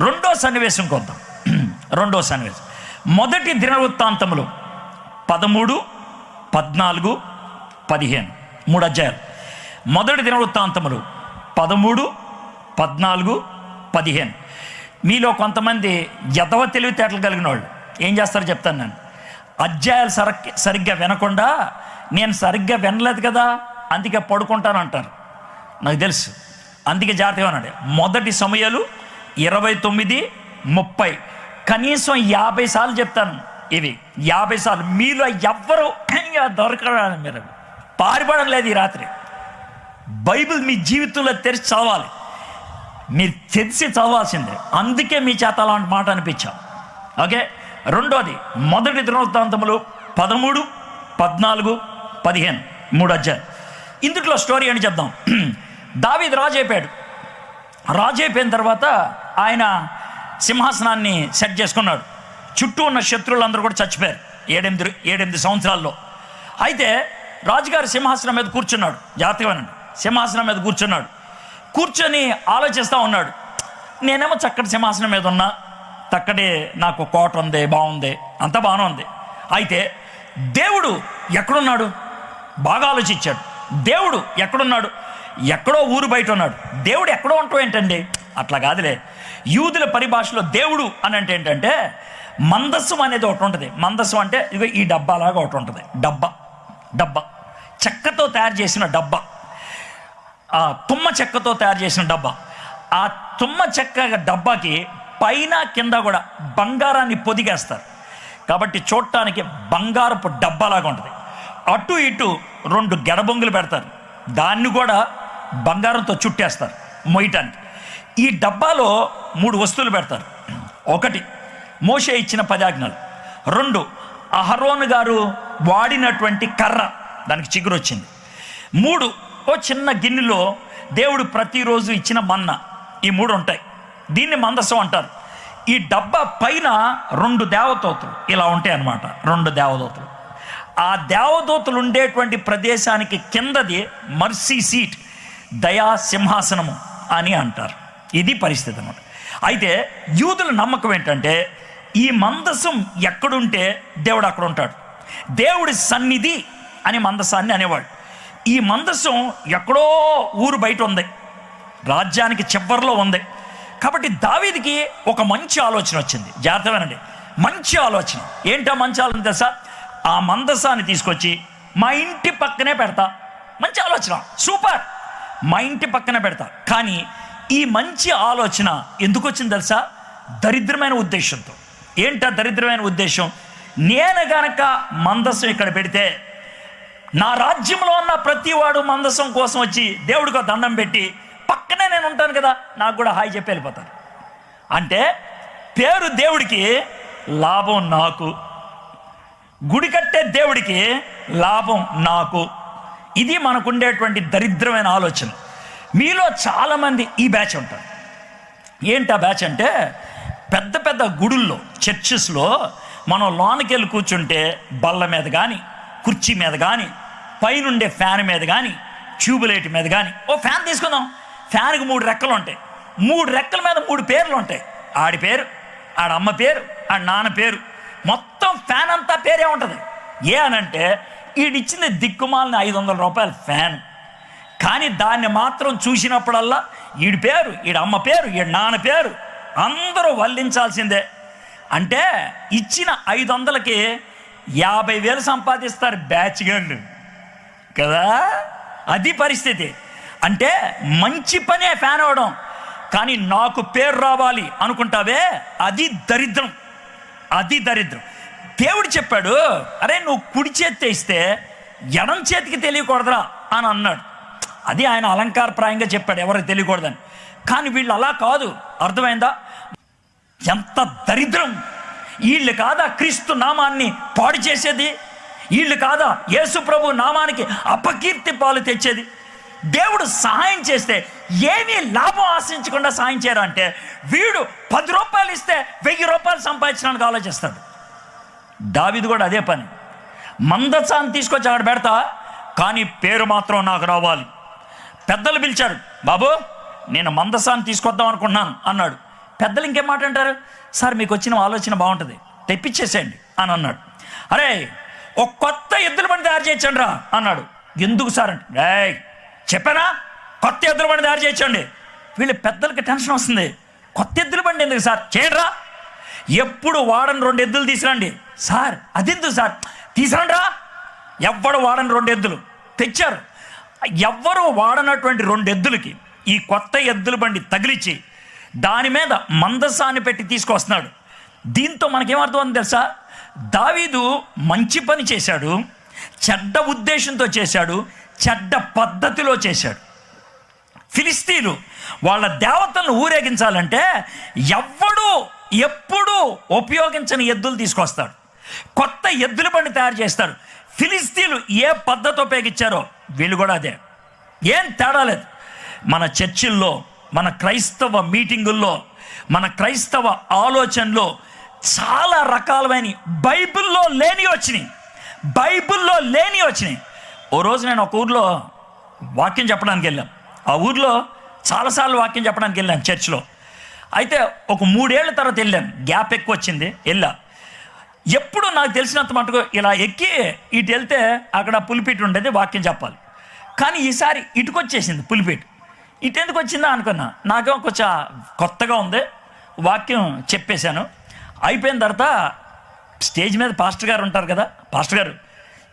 రెండో సన్నివేశం కొద్దాం రెండో సన్నివేశం. మొదటి దినవృత్తాంతములు పదమూడు పద్నాలుగు పదిహేను. మూడు అధ్యాయాలు. మొదటి దినవృత్తాంతములు పదమూడు పద్నాలుగు పదిహేను. మీలో కొంతమంది యథవ తెలివితేటలు కలిగిన వాళ్ళు. ఏం చేస్తారో చెప్తాను నేను. అధ్యాయాలు సర సరిగ్గా వినకుండా నేను సరిగ్గా వినలేదు కదా అందుకే పడుకుంటాను అంటారు. నాకు తెలుసు. అందుకే జాగ్రత్తగా ఉన్నాడు మొదటి సమయాలు ఇరవై తొమ్మిది ముప్పై. కనీసం యాభై సార్లు చెప్తాను ఇవి. యాభై సార్లు. మీలో ఎవ్వరు దొరకడం మీరు పారిపడం లేదు ఈ రాత్రి. బైబిల్ మీ జీవితంలో తెరిచి చదవాలి. మీరు తెలిసి చదవాల్సిందే. అందుకే మీ చేత అలాంటి మాట అనిపించాం. ఓకే? రెండోది మొదటి దినవృత్తాంతములు పదమూడు పద్నాలుగు పదిహేను. మూడు అధ్యాయం. ఇందుట్లో స్టోరీ అని చెప్దాం. దావీద్ రాజు అయిపోయాడు. రాజు అయిపోయిన తర్వాత ఆయన సింహాసనాన్ని సెట్ చేసుకున్నాడు. చుట్టూ ఉన్న శత్రువులందరూ కూడా చచ్చిపోయారు ఏడెనిమిది ఏడెనిమిది సంవత్సరాల్లో. అయితే రాజుగారి సింహాసనం మీద కూర్చున్నాడు. జాతకమేనండి సింహాసనం మీద కూర్చున్నాడు. కూర్చొని ఆలోచిస్తూ ఉన్నాడు. నేనేమో చక్కటి సింహాసనం మీద ఉన్నా చక్కటి నాకు కోట ఉంది బాగుంది అంతా బాగానే ఉంది. అయితే దేవుడు ఎక్కడున్నాడు? బాగా ఆలోచించాడు. దేవుడు ఎక్కడున్నాడు? ఎక్కడో ఊరు బయట ఉన్నాడు. దేవుడు ఎక్కడో ఉంటాం ఏంటండి? అట్లా కాదులే. యూదుల పరిభాషలో దేవుడు అని అంటే ఏంటంటే మందస్సం అనేది ఒకటి ఉంటుంది. మందస్సం అంటే ఇదిగో ఈ డబ్బాలాగా ఒకటి ఉంటుంది. డబ్బా. డబ్బా. చెక్కతో తయారు చేసిన డబ్బా. ఆ తుమ్మ చెక్కతో తయారు చేసిన డబ్బా. ఆ తుమ్మ చెక్క డబ్బాకి పైన కింద కూడా బంగారాన్ని పొదిగేస్తారు. కాబట్టి చూడటానికి బంగారపు డబ్బాలాగా ఉంటుంది. అటు ఇటు రెండు గెడబొంగులు పెడతారు. దాన్ని కూడా బంగారంతో చుట్టేస్తారు మొయ్యటానికి. ఈ డబ్బాలో మూడు వస్తువులు పెడతారు. ఒకటి మోషే ఇచ్చిన పదాజ్ఞలు. రెండు అహరోన్ గారు వాడినటువంటి కర్ర దానికి చిగురు వచ్చింది మూడు ఓ చిన్న గిన్నెలో దేవుడు ప్రతిరోజు ఇచ్చిన మన్న ఈ మూడు ఉంటాయి. దీన్ని మందసం అంటారు. ఈ డబ్బా పైన రెండు దేవదూతలు ఇలా ఉంటాయి అన్నమాట రెండు దేవదూతలు. ఆ దేవదూతలు ఉండేటువంటి ప్రదేశానికి కిందది మర్సీ సీట్ దయా సింహాసనము అని అంటారు. ఇది పరిస్థితి అనమాట అయితే యూదుల నమ్మకం ఏంటంటే ఈ మందసం ఎక్కడుంటే దేవుడు అక్కడ ఉంటాడు. దేవుడి సన్నిధి అని మందసాన్ని అనేవాడు. ఈ మందసం ఎక్కడో ఊరు బయట ఉంది. రాజ్యానికి చివరిలో ఉంది. కాబట్టి దావీదికి ఒక మంచి ఆలోచన వచ్చింది. జాగ్రత్తమేనండి మంచి ఆలోచన. ఏంటా మంచి ఆలోచన తెలుసా? ఆ మందసాన్ని తీసుకొచ్చి మా ఇంటి పక్కనే పెడతా. మంచి ఆలోచన. సూపర్. మా ఇంటి పక్కన పెడతా. కానీ ఈ మంచి ఆలోచన ఎందుకు వచ్చింది తెలుసా? దరిద్రమైన ఉద్దేశంతో. ఏంటా దరిద్రమైన ఉద్దేశం? నేను గనక మందసం ఇక్కడ పెడితే నా రాజ్యంలో ఉన్న ప్రతివాడు మందసం కోసం వచ్చి దేవుడికి దండం పెట్టి పక్కనే నేను ఉంటాను కదా నాకు కూడా హాయి చెప్పి వెళ్ళిపోతాను అంటే పేరు దేవుడికి లాభం నాకు. గుడి కట్టే దేవుడికి లాభం నాకు. ఇది మనకుండేటువంటి దరిద్రమైన ఆలోచన. మీలో చాలామంది ఈ బ్యాచ్ ఉంటారు. ఏంటి ఆ బ్యాచ్ అంటే పెద్ద పెద్ద గుడుల్లో చర్చెస్లో మనం లోనకెళ్ళి వెళ్ళి కూర్చుంటే బల్ల మీద కానీ కుర్చీ మీద కానీ పైనుండే ఫ్యాన్ మీద కానీ ట్యూబ్లైట్ మీద కానీ ఓ ఫ్యాన్ తీసుకుందాం. ఫ్యాన్కి మూడు రెక్కలు ఉంటాయి మూడు రెక్కల మీద మూడు పేర్లు ఉంటాయి ఆడి పేరు ఆడ అమ్మ పేరు ఆడ నాన్న పేరు. మొత్తం ఫ్యాన్ అంతా పేరే ఉంటుంది. ఏ అనంటే ఈడిచ్చింది దిక్కుమాలని ఐదు వందల రూపాయల ఫ్యాన్. కానీ దాన్ని మాత్రం చూసినప్పుడల్లా ఈడి పేరు ఈడ అమ్మ పేరు ఈడ నాన్న పేరు అందరూ వల్లించాల్సిందే. అంటే ఇచ్చిన ఐదు వందలకి యాభై వేలు సంపాదిస్తారు బ్యాచ్ గండు కదా? అది పరిస్థితి. అంటే మంచి పనే ఫ్యాన్ అవడం. కానీ నాకు పేరు రావాలి అనుకుంటావే అది దరిద్రం. అది దరిద్రం. దేవుడు చెప్పాడు అరే నువ్వు కుడి చేతి ఇస్తే ఎడం చేతికి తెలియకూడదురా అని అన్నాడు. అది ఆయన అలంకారప్రాయంగా చెప్పాడు ఎవరికి తెలియకూడదని. కానీ వీళ్ళు అలా కాదు. అర్థమైందా? ఎంత దరిద్రం. వీళ్ళు కాదా క్రీస్తు నామాన్ని పాడు చేసేది? వీళ్ళు కాదా యేసు ప్రభు నామానికి అపకీర్తి పాలు తెచ్చేది? దేవుడు సహాయం చేస్తే ఏమీ లాభం ఆశించకుండా సహాయం చేయరంటే వీడు పది రూపాయలు ఇస్తే వెయ్యి రూపాయలు సంపాదించడానికి ఆలోచిస్తాడు. దావిది కూడా అదే పని. మందసాన్ని తీసుకొచ్చి అక్కడ పెడతా కానీ పేరు మాత్రం నాకు రావాలి. పెద్దలు పిలిచాడు బాబు నేను మందసాన్ని తీసుకొద్దాం అనుకున్నాను అన్నాడు. పెద్దలు ఇంకేం మాట అంటారు? సార్ మీకు వచ్చిన ఆలోచన బాగుంటుంది తెప్పించేసేయండి అని అన్నాడు. అరే ఒక కొత్త ఎద్దుల బండి తయారు చేయించండి రా అన్నాడు. ఎందుకు సార్? అంటే "ఏయ్, చెప్పానా? కొత్త ఎద్దుల బండి తయారు చేయించండి. వీళ్ళ పెద్దలకి టెన్షన్ వస్తుంది. కొత్త ఎద్దుల బండి ఎందుకు సార్? చేయడరా ఎప్పుడు వాడని రెండు ఎద్దులు తీసుకురండి. సార్ అదెందుకు సార్? తీసుకురండి ఎవ్వడు వాడని రెండు ఎద్దులు. తెచ్చారు. ఎవ్వరు వాడనటువంటి రెండు ఎద్దులకి ఈ కొత్త ఎద్దుల బండి తగిలిచ్చి దాని మీద మందసాన్ని పెట్టి తీసుకొస్తున్నాడు. దీంతో మనకేమర్థం తెలుసా? దావీదు మంచి పని చేశాడు. చెడ్డ ఉద్దేశంతో చేశాడు. చెడ్డ పద్ధతిలో చేశాడు. ఫిలిస్తీన్లు వాళ్ళ దేవతలను ఊరేగించాలంటే ఎవ్వడు ఎప్పుడు ఉపయోగించని ఎద్దులు తీసుకొస్తాడు. కొత్త ఎద్దుల బండి తయారు చేస్తారు. ఫిలిస్తీన్లు ఏ పద్ధతి ఉపయోగించారో వీళ్ళు కూడా అదే. ఏం తేడా లేదు. మన చర్చిల్లో మన క్రైస్తవ మీటింగుల్లో మన క్రైస్తవ ఆలోచనలో చాలా రకాలమైన బైబిల్లో లేని వచ్చినాయి. బైబిల్లో లేని వచ్చినాయి. ఓ రోజు నేను ఒక ఊర్లో వాక్యం చెప్పడానికి వెళ్ళాం. ఆ ఊర్లో చాలాసార్లు వాక్యం చెప్పడానికి వెళ్ళాను చర్చ్లో. అయితే ఒక మూడేళ్ళ తర్వాత వెళ్ళాను. గ్యాప్ ఎక్కువ వచ్చింది. వెళ్ళా. ఎప్పుడు నాకు తెలిసినంత మటుకు ఇలా ఎక్కి ఇటు వెళ్తే అక్కడ పులిపీట ఉండేది వాక్యం చెప్పాలి. కానీ ఈసారి ఇటుకొచ్చేసింది పులిపీట. ఇటు ఎందుకు వచ్చిందా అనుకున్నా. నాకేమో కొంచెం కొత్తగా ఉంది వాక్యం చెప్పేశాను. అయిపోయిన తర్వాత స్టేజ్ మీద పాస్టర్ గారు ఉంటారు కదా పాస్టర్ గారు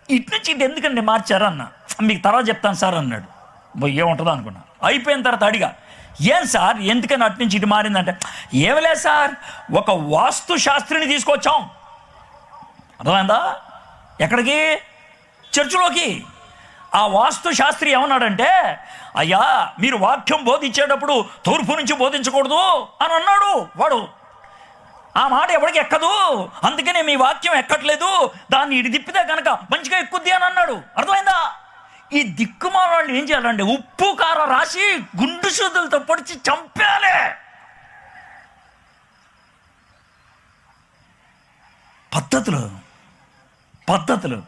ఇటు నుంచి ఇటు ఎందుకండి మార్చారు? అన్న. మీకు తర్వాత చెప్తాను సార్ అన్నాడు. ఏముంటుందో అనుకున్నా. అయిపోయిన తర్వాత అడిగా ఏం సార్? ఎందుకని అటు నుంచి ఇటు మారిందంటే? ఏమలే సార్ ఒక వాస్తు శాస్త్రిని తీసుకొచ్చాం. అర్థమైందా? ఎక్కడికి? చర్చిలోకి. ఆ వాస్తు శాస్త్రి ఏమన్నాడంటే అయ్యా మీరు వాక్యం బోధించేటప్పుడు తూర్పు నుంచి బోధించకూడదు అని అన్నాడు వాడు. ఆ మాట ఎవరికి ఎక్కదు? అందుకనే మీ వాక్యం ఎక్కట్లేదు. దాన్ని ఇటు తిప్పితే కనుక మంచిగా ఎక్కుద్ది అని అన్నాడు. అర్థమైందా? ఈ దిక్కుమాల వాళ్ళు ఏం చేయాలంటే ఉప్పు కారం రాసి గుండు శుద్ధులతో పొడిచి చంపేయాలి పద్ధతులు. పద్ధతులు.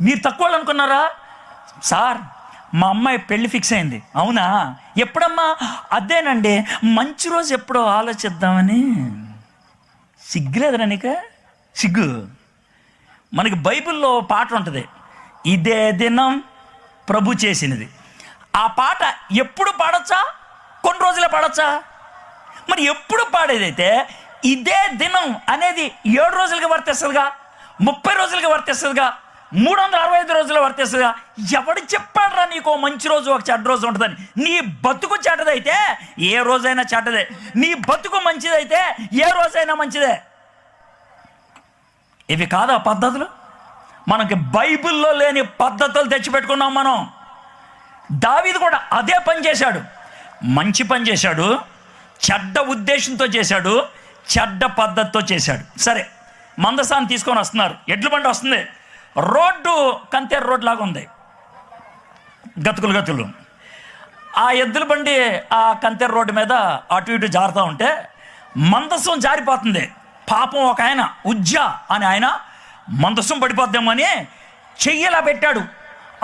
మీరు తక్కువ అనుకున్నారా? సార్ మా అమ్మాయి పెళ్ళి ఫిక్స్ అయింది. అవునా? ఎప్పుడమ్మా? అదేనండి మంచి రోజు ఎప్పుడో ఆలోచిద్దామని. సిగ్గులేదురా నీకు? సిగ్గు. మనకి బైబిల్లో పాట ఉంటుంది. ఇదే దినం ప్రభు చేసినది. ఆ పాట ఎప్పుడు పాడచ్చా? కొన్ని రోజులే పాడచ్చా? మరి ఎప్పుడు పాడేదైతే ఇదే దినం అనేది ఏడు రోజులకి వర్తిస్తుందిగా? ముప్పై రోజులుగా వర్తిస్తుందిగా. మూడు వందల అరవై ఐదు రోజులు వర్తిస్తుందిగా. ఎవడు చెప్పాడురా నీకు ఓ మంచి రోజు ఒక చెడ్డ రోజు ఉంటుందని? నీ బతుకు చెడ్డదైతే ఏ రోజైనా చెడ్డదే. నీ బతుకు మంచిదైతే ఏ రోజైనా మంచిదే. ఇవి కాదా పద్ధతులు? మనకి బైబిల్లో లేని పద్ధతులు తెచ్చిపెట్టుకున్నాం మనం. దావీది కూడా అదే పని చేశాడు. మంచి పని చేశాడు. చెడ్డ ఉద్దేశంతో చేశాడు. చెడ్డ పద్ధతితో చేశాడు. సరే. మందసాన్ని తీసుకొని వస్తున్నారు. ఎడ్ల బండి వస్తుంది. రోడ్డు కంతేరు రోడ్ లాగా ఉంది. గతుకులు గతులు ఆ ఎద్దుల బండి ఆ కంతేరు రోడ్డు మీద అటు ఇటు జారుతూ ఉంటే మందసం జారిపోతుంది. పాపం ఒక ఆయన ఉజ్జా అని ఆయన మందసం పడిపోద్దామని చెయ్యలా పెట్టాడు.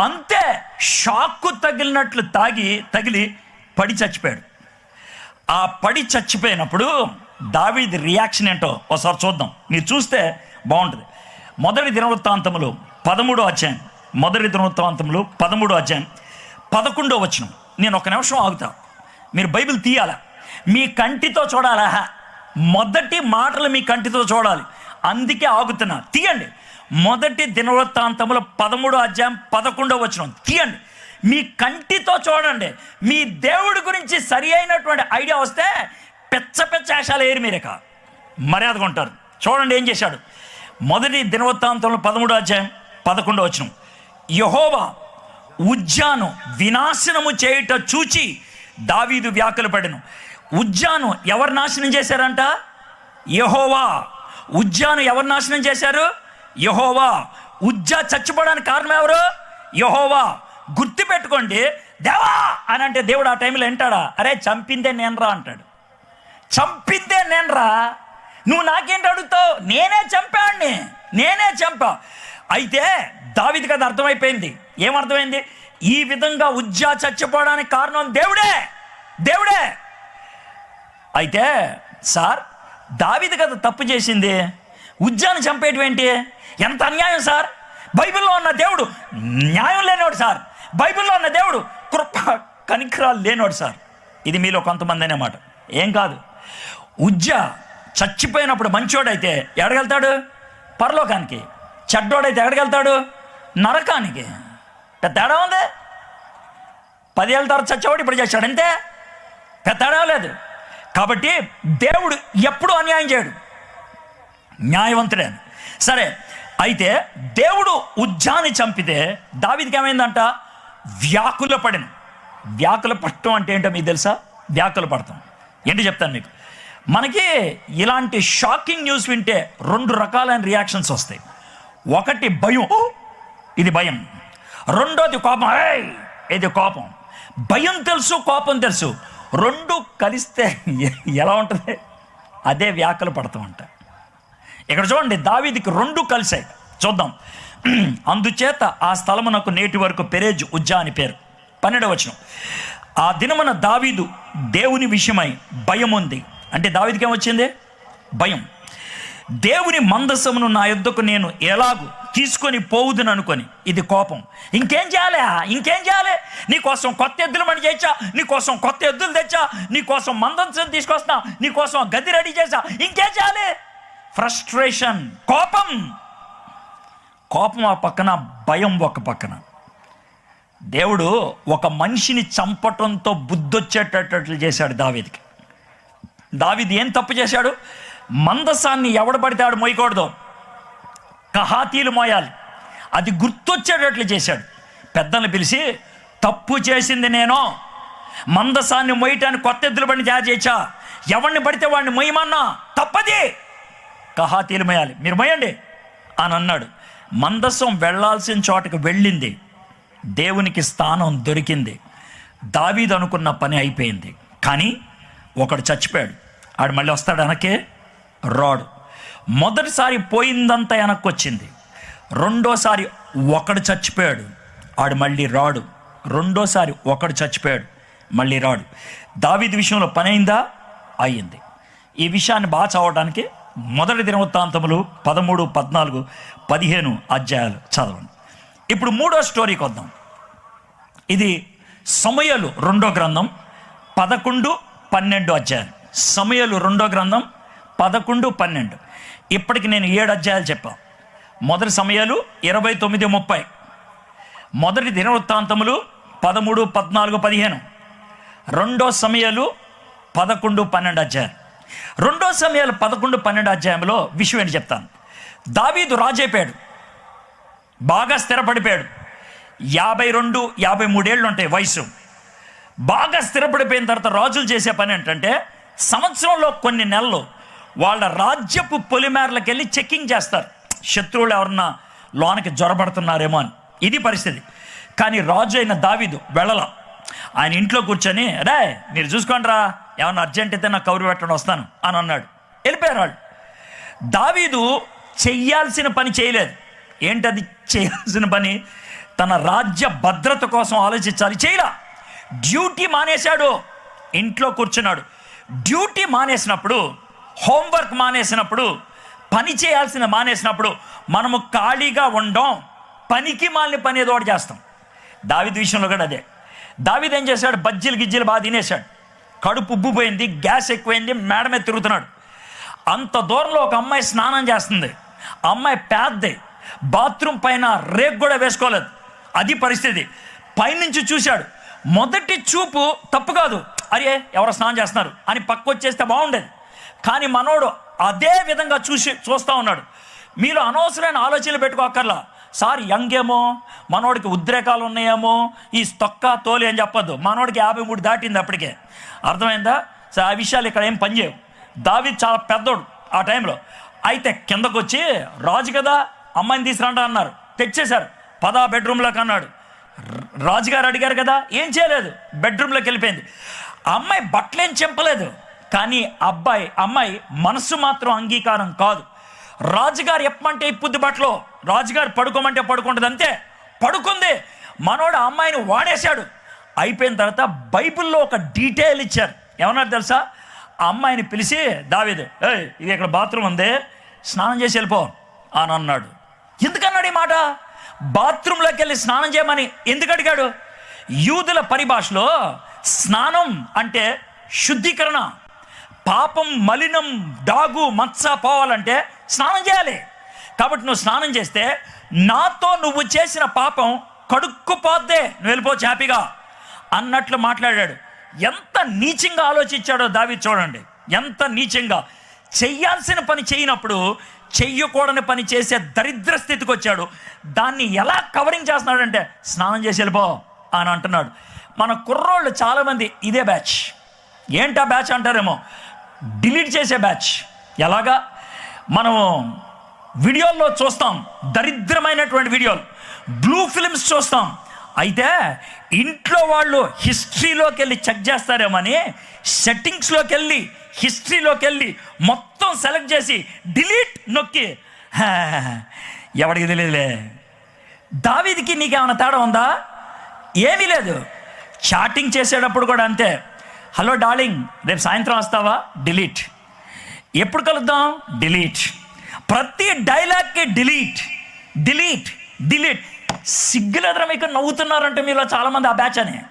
అంతే షాక్కు తగిలినట్లు తాగి తగిలి పడి చచ్చిపోయాడు. ఆ పడి చచ్చిపోయినప్పుడు దావీది రియాక్షన్ ఏంటో ఒకసారి చూద్దాం. మీరు చూస్తే బాగుంటుంది. మొదటి దినవృత్తాంతములు పదమూడో అధ్యాయం. మొదటి దినవృత్తాంతములు పదమూడో అధ్యాయం. పదకొండో వచనం. నేను ఒక నిమిషం ఆగుతా. మీరు బైబిల్ తీయాలా. మీ కంటితో చూడాలా? మొదటి మాటలు మీ కంటితో చూడాలి. అందుకే ఆగుతున్నా. తీయండి. మొదటి దినవృత్తాంతములు పదమూడో అధ్యాయం పదకొండో వచనం. తీయండి. మీ కంటితో చూడండి. మీ దేవుడి గురించి సరి అయినటువంటి ఐడియా వస్తే పెచ్చ పెచ్చ ఆశాలు ఏరి మీరక మర్యాదగా ఉంటారు చూడండి ఏం చేశాడు. మొదటి దినవృత్తాంతంలో పదమూడో అధ్యాయం పదకొండో వచనం. యహోవా ఉజ్జాను వినాశనము చేయుట చూచి దావీదు వ్యాకులు పడను. ఉజ్జాను ఎవరు నాశనం చేశారంట? యహోవా. ఉజ్జాను ఎవరు నాశనం చేశారు? యహోవా. ఉజ్జా చచ్చిపోవడానికి కారణం ఎవరు? యహోవా. గుర్తు పెట్టుకోండి దేవా అని అంటే దేవుడు ఆ టైంలో వింటాడా? అరే చంపిందే నేనరా అంటాడు. చంపిందే నేనరా. నువ్వు నాకేంటి అడుగుతావు? నేనే చంపాడిని నేనే చంపా. అయితే దావిది కదా అర్థమైపోయింది. ఏమర్థమైంది ఈ విధంగా ఉజ్జా చచ్చిపోవడానికి కారణం దేవుడే. దేవుడే. అయితే సార్ దావిది కదా తప్పు చేసింది. ఉజ్జాను చంపేయటం ఏంటి? ఎంత అన్యాయం సార్? బైబిల్లో ఉన్న దేవుడు న్యాయం లేనివాడు సార్. బైబిల్లో ఉన్న దేవుడు కృప కనికరాలు లేనివాడు సార్. ఇది మీలో కొంతమంది అనే మాట. ఏం కాదు. ఉజ్జ చచ్చిపోయినప్పుడు మంచోడైతే ఎడగెళ్తాడు పరలోకానికి. చెడ్డోడైతే ఎడగెళ్తాడు నరకానికి. పెద్ద తేడా ఉంది. పదేళ్ళ తర్వాత చచ్చేవాడు ఇప్పుడు చేశాడు అంతే. పెద్ద తేడా లేదు. కాబట్టి దేవుడు ఎప్పుడూ అన్యాయం చేయడు. న్యాయవంతుడే. సరే అయితే దేవుడు ఉజ్జాని చంపితే దావిదికి ఏమైందంట? వ్యాకుల పడిన వ్యాకుల పడటం అంటే ఏంటో మీకు తెలుసా? వ్యాకుల పడతాం. ఏంటి చెప్తాను మీకు? మనకి ఇలాంటి షాకింగ్ న్యూస్ వింటే రెండు రకాలైన రియాక్షన్స్ వస్తాయి. ఒకటి భయం. ఇది భయం. రెండోది కోపం. ఇది కోపం. భయం తెలుసు కోపం తెలుసు. రెండు కలిస్తే ఎలా ఉంటుంది? అదే వ్యాఖ్యలు పడతామంట. ఇక్కడ చూడండి దావీదికి రెండు కలిసాయి చూద్దాం. అందుచేత ఆ స్థలమునకు నేటి వరకు పెరేజ్ ఉజ్జా అని పేరు. పన్నెండవచనం ఆ దినమున దావీదు దేవుని విషయమై భయం ఉంది అంటే దావిదికి ఏమొచ్చింది? భయం. దేవుని మందసమును నా యుద్ధకు నేను ఎలాగు తీసుకొని పోవుదును అనుకొని. ఇది కోపం. ఇంకేం చేయాలి? ఇంకేం చేయాలి? నీకోసం కొత్త ఎద్దులు మనం చేయించా నీకోసం కొత్త ఎద్దులు తెచ్చా? నీకోసం మందసం తీసుకొస్తా నీకోసం గది రెడీ చేసా? ఇంకేం చేయాలి? ఫ్రస్ట్రేషన్. కోపం. కోపం ఆ పక్కన భయం ఒక పక్కన. దేవుడు ఒక మనిషిని చంపటంతో బుద్ధొచ్చేటట్లు చేశాడు దావేదికి. దావీది ఏం తప్పు చేశాడు? మందసాన్ని ఎవడ పడితే ఆడు మోయకూడదు. కహాతీలు మోయాలి. అది గుర్తొచ్చేటట్లు చేశాడు. పెద్దల్ని పిలిచి తప్పు చేసింది నేను. మందసాన్ని మోయటానికి కొత్త ఎద్దులు బండి తయారు చేయించా. ఎవరిని పడితే వాడిని మొయ్యమన్నా తప్పది. కహాతీలు మోయాలి. మీరు మోయండి. అని అన్నాడు. మందసం వెళ్ళాల్సిన చోటకు వెళ్ళింది. దేవునికి స్థానం దొరికింది. దావీదనుకున్న పని అయిపోయింది. కానీ ఒకడు చచ్చిపోయాడు. ఆడు మళ్ళీ వస్తాడు వెనకే రాడు. మొదటిసారి పోయిందంతా వెనక్కి వచ్చింది రెండోసారి ఒకడు చచ్చిపోయాడు. ఆడు మళ్ళీ రాడు. రెండోసారి ఒకడు చచ్చిపోయాడు. మళ్ళీ రాడు. దావిది విషయంలో పని అయిందా? అయ్యింది. ఈ విషయాన్ని బాగా చదవడానికి మొదటి దినవృత్తాంతములు పదమూడు పద్నాలుగు పదిహేను అధ్యాయాలు చదవండి. ఇప్పుడు మూడో స్టోరీకి వద్దాం. ఇది సమయలు రెండో గ్రంథం పదకొండు పన్నెండు అధ్యాయాలు సమయలు రెండో గ్రంథం పదకొండు పన్నెండు. ఇప్పటికి నేను ఏడు అధ్యాయాలు చెప్పాను మొదటి సమయాలు ఇరవై తొమ్మిది ముప్పై. మొదటి దినవృత్తాంతములు పదమూడు పద్నాలుగు పదిహేను. రెండో సమయాలు పదకొండు పన్నెండు అధ్యాయాలు. రెండో సమయాలు పదకొండు పన్నెండు అధ్యాయంలో విషయం ఏంటి చెప్తాను. దావీదు రాజైపోయాడు. బాగా స్థిరపడిపోయాడు. యాభై రెండు యాభై మూడేళ్ళు ఉంటాయి వయసు. బాగా స్థిరపడిపోయిన తర్వాత రాజులు చేసే పని ఏంటంటే సంవత్సరంలో కొన్ని నెలలు వాళ్ళ రాజ్యపు పొలిమేరలకు వెళ్ళి చెక్కింగ్ చేస్తారు. శత్రువులు ఎవరన్నా లోనకి జ్వరపడుతున్నారేమో అని. ఇది పరిస్థితి. కానీ రాజు అయిన దావీదు వెళ్ళల. ఆయన ఇంట్లో కూర్చొని రే మీరు చూసుకోండి రా ఏమన్నా అర్జెంట్ అయితే నాకు కౌరు పెట్టడం వస్తాను అని అన్నాడు. వెళ్ళిపోయారు వాళ్ళు. దావీదు చెయ్యాల్సిన పని చేయలేదు. ఏంటది చేయాల్సిన పని? తన రాజ్య భద్రత కోసం ఆలోచించాలి. చేయలా. డ్యూటీ మానేశాడు. ఇంట్లో కూర్చున్నాడు. డ్యూటీ మానేసినప్పుడు హోంవర్క్ మానేసినప్పుడు పని చేయాల్సిన మానేసినప్పుడు మనము ఖాళీగా ఉండం పనికి మాలిన పని ఏదో ఒకటి చేస్తాం. దావిద్ విషయంలో కూడా అదే. దావిద్ ఏం చేశాడు? బజ్జీలు గిజ్జీలు బాగా తినేశాడు. కడుపు ఉబ్బిపోయింది గ్యాస్ ఎక్కువైంది మేడ మీద తిరుగుతున్నాడు. అంత దూరంలో ఒక అమ్మాయి స్నానం చేస్తుంది. అమ్మాయి పేద్ది. బాత్రూమ్ పైన రేక్ కూడా వేసుకోలేదు. అది పరిస్థితి. పైనుంచి చూశాడు. మొదటి చూపు తప్పు కాదు. అరే ఎవరో స్నానం చేస్తున్నారు. అని పక్క వచ్చేస్తే బాగుండేది. కానీ మనోడు అదే విధంగా చూసి చూస్తూ ఉన్నాడు. మీరు అనవసరమైన ఆలోచనలు పెట్టుకోకర్లా సార్ యంగ్ ఏమో మనోడికి ఉద్రేకాలు ఉన్నాయేమో ఈ తొక్క తోలి అని చెప్పొద్దు. మనోడికి యాభై మూడు దాటింది అప్పటికే. అర్థమైందా? ఆ విషయాలు ఇక్కడ ఏం పనిచేయవు దావి చాలా పెద్దోడు ఆ టైంలో. అయితే కిందకు వచ్చి రాజు కదా అమ్మాయిని తీసుకురండి అన్నారు. తెచ్చేశారు. పదా బెడ్రూమ్లోకి అన్నాడు. రాజుగారు అడిగారు కదా ఏం చేయలేదు. బెడ్రూమ్లోకి వెళ్ళిపోయింది. అమ్మాయి బట్టలేం చెంపలేదు కానీ అబ్బాయి అమ్మాయి మనసు మాత్రం అంగీకారం కాదు. రాజుగారు ఎప్పమంటే ఇప్పుద్ది బట్టలు? రాజుగారు పడుకోమంటే పడుకుంటుంది అంతే పడుకుంది. మనోడు ఆ అమ్మాయిని వాడేశాడు. అయిపోయిన తర్వాత బైబిల్లో ఒక డీటెయిల్ ఇచ్చారు. ఏమన్నారు తెలుసా? అమ్మాయిని పిలిచి దావేది ఏయ్ ఇది ఇక్కడ బాత్రూమ్ ఉంది. స్నానం చేసి వెళ్ళిపో అని అన్నాడు. ఎందుకన్నాడు ఈ మాట? బాత్రూంలోకి వెళ్ళి స్నానం చేయమని ఎందుకు అడిగాడు? యూదుల పరిభాషలో స్నానం అంటే శుద్ధీకరణ. పాపం మలినం డాగు మచ్చ పోవాలంటే స్నానం చేయాలి. కాబట్టి నువ్వు స్నానం చేస్తే నాతో నువ్వు చేసిన పాపం కడుక్కుపోద్దే. నువ్వు వెళ్ళిపోవచ్చు హ్యాపీగా అన్నట్లు మాట్లాడాడు. ఎంత నీచంగా ఆలోచించాడో దావి చూడండి. ఎంత నీచంగా. చెయ్యాల్సిన పని చేయనప్పుడు చెయ్యకూడని పని చేసే దరిద్ర స్థితికి వచ్చాడు. దాన్ని ఎలా కవరింగ్ చేస్తున్నాడంటే స్నానం చేసి వెళ్ళిపో అని అంటున్నాడు. మన కుర్రోళ్ళు చాలామంది ఇదే బ్యాచ్. ఏంటా బ్యాచ్ అంటారేమో? డిలీట్ చేసే బ్యాచ్. ఎలాగా? మనము వీడియోల్లో చూస్తాం. దరిద్రమైనటువంటి వీడియోలు. బ్లూ ఫిల్మ్స్ చూస్తాం. అయితే ఇంట్లో వాళ్ళు హిస్టరీలోకి వెళ్ళి చెక్ చేస్తారేమని సెట్టింగ్స్లోకి వెళ్ళి హిస్టరీలోకి వెళ్ళి మొత్తం సెలెక్ట్ చేసి డిలీట్ నొక్కి. ఎవరికి ఎవడికి తెలియదులే. దావీదికి నీకేమైనా తేడా ఉందా? ఏమీ లేదు. చాటింగ్ చేసేటప్పుడు కూడా అంతే. హలో డార్లింగ్ రేపు సాయంత్రం వస్తావా? డిలీట్. ఎప్పుడు కలుద్దాం? డిలీట్. ప్రతి డైలాగ్కి డిలీట్. Delete delete. సిగ్గులెదర మీకు? నవ్వుతున్నారంటే మీలో చాలామంది ఆ బ్యాచ్ అని.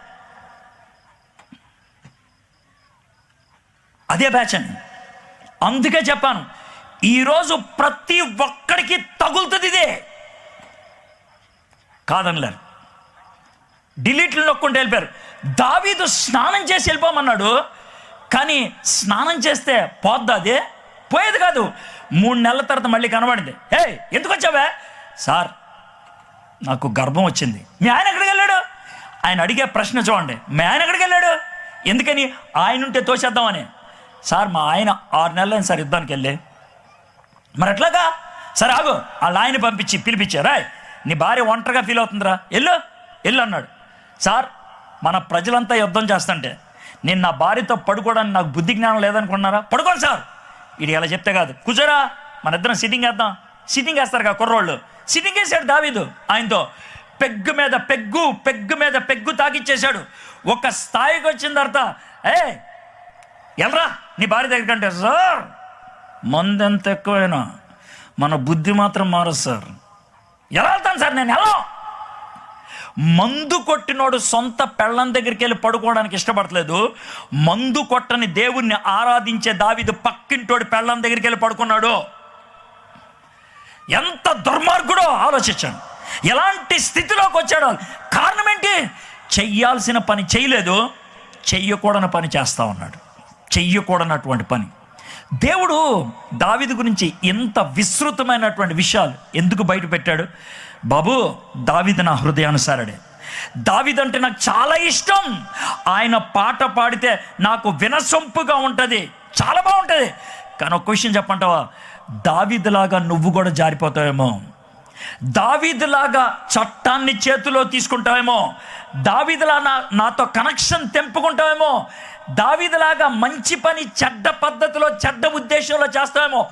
అదే బ్యాచ్ అని. అందుకే చెప్పాను ఈరోజు ప్రతి ఒక్కడికి తగులుతుంది ఇదే. కాదనలేరు. డిలీట్లు నొక్కుంటూ వెళ్ళిపోయారు. దావీదు స్నానం చేసి వెళ్ళిపోమన్నాడు. కానీ స్నానం చేస్తే పోద్దా అదే? పోయేది కాదు. మూడు నెలల తర్వాత మళ్ళీ కనబడింది. ఏ ఎందుకు వచ్చావే? సార్ నాకు గర్భం వచ్చింది. మీ ఆయన ఎక్కడికి వెళ్ళాడు? ఆయన అడిగే ప్రశ్న చూడండి. మీ ఆయన ఎక్కడికి వెళ్ళాడు? ఎందుకని? ఆయన ఉంటే తోసేద్దామని. సార్ మా ఆయన ఆరు నెలలైంది సార్ యుద్ధానికి వెళ్ళి. మరి ఎట్లాగా? సరే ఆగు. వాళ్ళ ఆయన పంపించి పిలిపించారా నీ భార్య ఒంటరిగా ఫీల్ అవుతుందిరా. ఎల్లు ఎల్లు అన్నాడు. సార్ మన ప్రజలంతా యుద్ధం చేస్తుంటే నేను నా భార్యతో పడుకోవడానికి నాకు బుద్ధి జ్ఞానం లేదనుకున్నారా పడుకోండి సార్. ఇది ఎలా చెప్తే కాదు. కూర్చోరా మన ఇద్దరం సిట్టింగ్ వేద్దాం. సిట్టింగ్ వేస్తారు కదా కుర్రోళ్ళు? సిట్టింగ్ వేసాడు దావీదు ఆయనతో. పెగ్గు మీద పెగ్గు పెగ్గు మీద పెగ్గు తాకిచ్చేశాడు. ఒక స్థాయికి వచ్చిన తర్వాత ఏ ఎల్రా నీ భార్య దగ్గర కంటే సార్ మందెంత ఎక్కువైనా మన బుద్ధి మాత్రం మారదు సార్. ఎలా వెళ్తాను సార్ నేను? ఎలా మందు కొట్టినోడు సొంత పెళ్ళం దగ్గరికి వెళ్ళి పడుకోవడానికి ఇష్టపడలేదు మందు కొట్టని దేవుణ్ణి ఆరాధించే దావిదు పక్కింటోడు పెళ్ళం దగ్గరికి వెళ్ళి పడుకున్నాడు. ఎంత దుర్మార్గుడో ఆలోచించాను. ఎలాంటి స్థితిలోకి వచ్చాడో. కారణం ఏంటి? చెయ్యాల్సిన పని చేయలేదు. చెయ్యకూడని పని చేస్తా ఉన్నాడు. చెయ్యకూడనటువంటి పని. దేవుడు దావిది గురించి ఇంత విస్తృతమైనటువంటి విషయాలు ఎందుకు బయట పెట్టాడు? బాబు దావిది నా హృదయానుసారుడే. దావిద్ అంటే నాకు చాలా ఇష్టం. ఆయన పాట పాడితే నాకు వినసొంపుగా ఉంటుంది. చాలా బాగుంటుంది. కానీ ఒక క్వశ్చన్ చెప్పంటావా దావిదిలాగా నువ్వు కూడా జారిపోతావేమో. దావీదులాగా చట్టాన్ని చేతిలో తీసుకుంటావేమో. దావీదులా నా నాతో కనెక్షన్ తెంపుకుంటావేమో. దావిదలాగా మంచి పని చెడ్డ పద్ధతిలో చెడ్డ ఉద్దేశంలో చేస్తావేమో